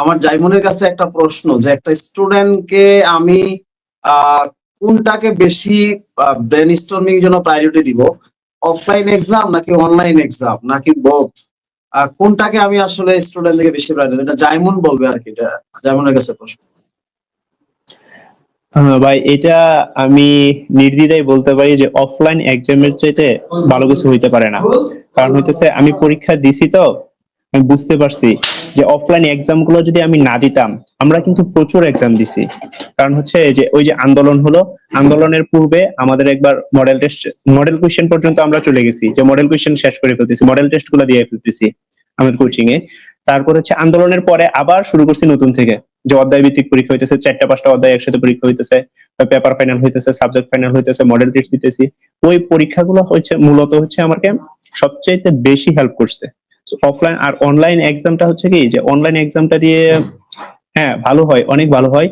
আমার জাইমনের কাছে একটা প্রশ্ন যে একটা স্টুডেন্টকে আমি কোনটাকে বেশি ব্রেন স্টর্মিং জন্য প্রায়োরিটি দিব? অফলাইন এক্সাম নাকি অনলাইন এক্সাম নাকি বোথ কোনটাকে আমি আসলে স্টুডেন্ট থেকে বেশি প্রায়োরিটি এটা জাইমন বলবে আর কি, এটা জাইমনের কাছে প্রশ্ন। ভাই, এটা আমি নির্দ্বিধায় বলতে পারি যে অফলাইন এক্সামের চাইতে ভালো কিছু হইতে পারে না। কারণ হইতেছে আমি পরীক্ষা দিছি তো আমি বুঝতে পারছি যে অফলাইন এক্সামগুলো যদি আমি না দিতাম, আমরা কিন্তু প্রচুর এক্সাম দিছি। কারণ হচ্ছে যে, ওই যে আন্দোলন হলো, আন্দোলনের পূর্বে আমাদের একবার মডেল টেস্ট মডেল কোশ্চেন পর্যন্ত আমরা চলে গেছি, যে মডেল কোশ্চেন শেষ করে ফেলতেছি মডেল টেস্টগুলো দিয়ে ফেলতেছি আমাদের কোচিং এ তারপর হচ্ছে আন্দোলনের পরে আবার শুরু করছি নতুন থেকে, যে অধ্যায় ভিত্তিক পরীক্ষা হইতেছে, চারটা পাঁচটা অধ্যায় একসাথে পরীক্ষা হইতেছে পেপার ফাইনাল হইতেছে সাবজেক্ট ফাইনাল হইতেছে মডেল টেস্ট দিতেছি। ওই পরীক্ষাগুলো হচ্ছে মূলত হচ্ছে আমাকে সবচাইতে বেশি হেল্প করছে। অফলাইন আর অনলাইন এক্সামটা হচ্ছে কি যে অনলাইন এক্সামটা দিয়ে হ্যাঁ ভালো হয় অনেক ভালো হয়।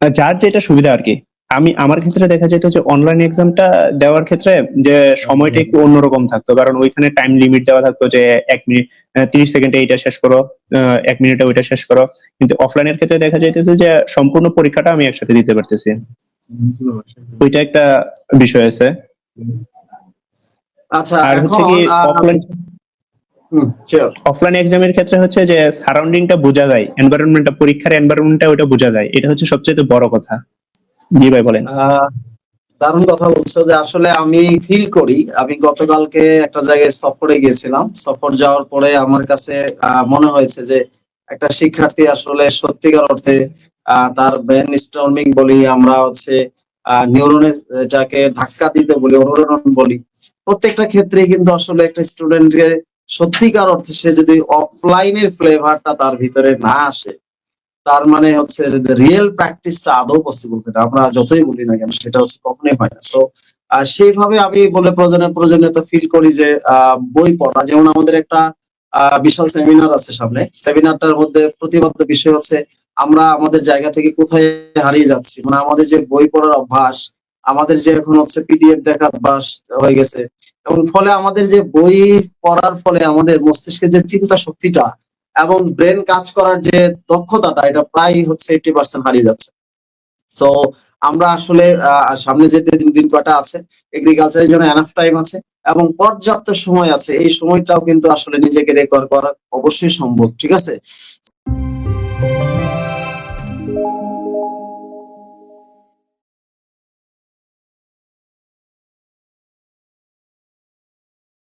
যার যেটা সুবিধা আর কি আমি আমার ক্ষেত্রে দেখা যেত যে অনলাইন এক্সামটা দেওয়ার ক্ষেত্রে যে সময়টা একটু অন্যরকম থাকতো। কারণ ওইখানে টাইম লিমিট দেওয়া থাকতো যে এক মিনিট তিরিশ সেকেন্ডে এইটা শেষ করো এক মিনিটে ওইটা শেষ করো। কিন্তু অফলাইনের ক্ষেত্রে দেখা যাইতেছে যে সম্পূর্ণ পরীক্ষাটা আমি একসাথে দিতে পারতেছি। ওইটা একটা বিষয় আছে। আচ্ছা আর হচ্ছে কি অফলাইন. অফলাইন এক্সামের ক্ষেত্রে হচ্ছে যে সারাউন্ডিংটা বোঝা যায় এনভায়রনমেন্টটা পরীক্ষার এনভায়রনমেন্টটা ওটা বোঝা যায়। এটা হচ্ছে সবচেয়ে বড় কথা। জি ভাই বলেন। দারুণ কথা বলছো যে আসলে আমি ফিল করি। আমি গতকালকে একটা জায়গায় সফরে গিয়েছিলাম। সফর যাওয়ার পরে আমার কাছে মনে হয়েছে যে একটা শিক্ষার্থী আসলে সত্যিকার অর্থে তার ব্রেন স্টর্মিং বলি আমরা হচ্ছে নিউরনে যাকে ধাক্কা দিতে বলি অনুরণন বলি প্রত্যেকটা ক্ষেত্রে কিন্তু আসলে একটা স্টুডেন্টের সত্যিকার অর্থে সে যদি অফলাইনের ফ্লেভারটা তার ভিতরে না আসে, তার মানে হচ্ছে রিয়েল প্র্যাকটিসটা আদৌ পসিবল এটা আমরা যতই বলি না কেন, সেটা হচ্ছে কখনোই হয় না। সো সেইভাবে আমি বলে প্রয়োজনে প্রয়োজনীয়তা ফিল করি যে বই পড়া, যেমন আমাদের একটা বিশাল সেমিনার আছে সামনে। সেমিনারটার মধ্যে প্রতিপাদ্য বিষয় হচ্ছে, আমরা আমাদের জায়গা থেকে কোথায় হারিয়ে যাচ্ছি? মানে আমাদের যে বই পড়ার অভ্যাস, আমাদের যে এখন হচ্ছে পিডিএফ দেখার অভ্যাস হয়ে গেছে এবং ফলে আমাদের যে বই পড়ার ফলে আমাদের মস্তিষ্কের যে চিন্তা শক্তিটা এবং ব্রেন কাজ করার যে দক্ষতাটা, এটা প্রায় হচ্ছে এইটি পার্সেন্ট হারিয়ে যাচ্ছে। সো আমরা আসলে সামনে যেতে দিন দিন কটা আছে এগ্রিকালচারের জন্য এনাফ টাইম আছে এবং পর্যাপ্ত সময় আছে। এই সময়টাও কিন্তু আসলে নিজেকে রেকর্ড করা অবশ্যই সম্ভব, ঠিক আছে?